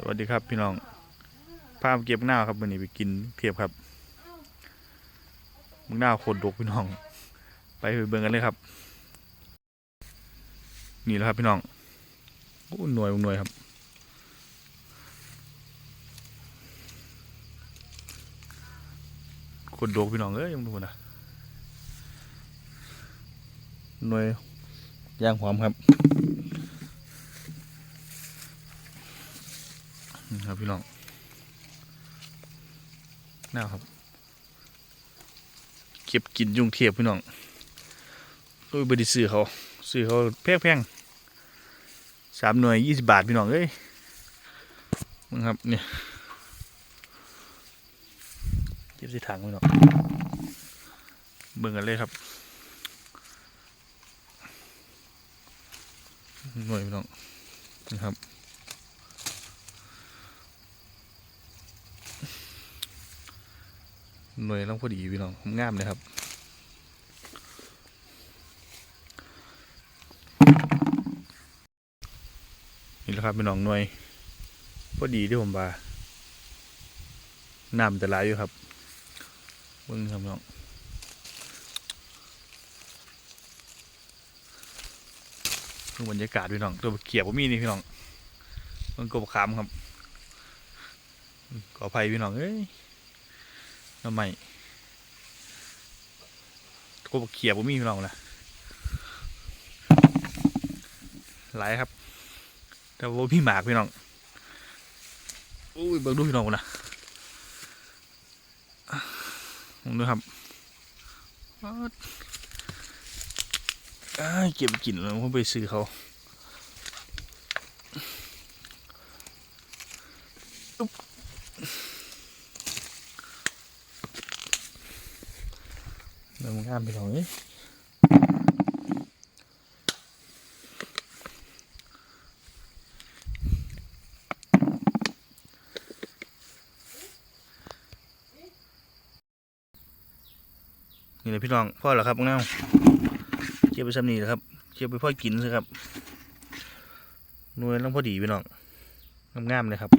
สวัสดีครับพี่น้องพามาเก็บหน้าครับวันนี้ไปกินเพียบครับมึงหน้าโคตรดกพี่น้อง ไปไปเบิ่งกันเลยครับ นี่แหละครับพี่น้องโอ้หน่วยหน่วยครับโคตรดกพี่น้องเอ้ยยังดูนะหน่วยย่างหอมครับ นี่ครับพี่น้องน่าครับ เก็บกินยุงเทียบพี่น้องโอ้ยบไดีซื้อเขาซื้อเขาแพงๆสามหน่วยยี่สิบบาทพี่น้องเอ้ยมึงครับเนี่ยเก็บใส่ถังพี่น้องเบิ่งกันเลยครับหน่วยพี่น้องนะครับ หน่วยต้องพอดีพี่น้องงามเลยครับนี่แหละครับพี่น้องหน่วยพอดีที่ผมว่าน้ำจะไหลยอยู่ครับเบิ้งครับพี่น้องเพิ่งบรรยากาศพี่น้องตัวเขียบผมมีนี่พี่น้องมันกบขามครับขออภัยพี่น้องเอ้ย ทำไมก็บเขียบผมมีพี่น้องนะหลายครับ แต่ว่าพี่หมากพี่น้องอุ้ยเบิ่งดูพี่น้องนะผมดูครับอ๊าดอ้ายเก็บกินแล้วผมไปซื้อเขาอุ๊บ เริ่มงามไปหน่อยนี่เลยพี่น้องพ่อเหรอครับเงาเก็บไปซ้ำนี่แหละครับเก็บไปพ่อกินสิครับนวยต้องพอดีพี่น้องงามๆเลยครับ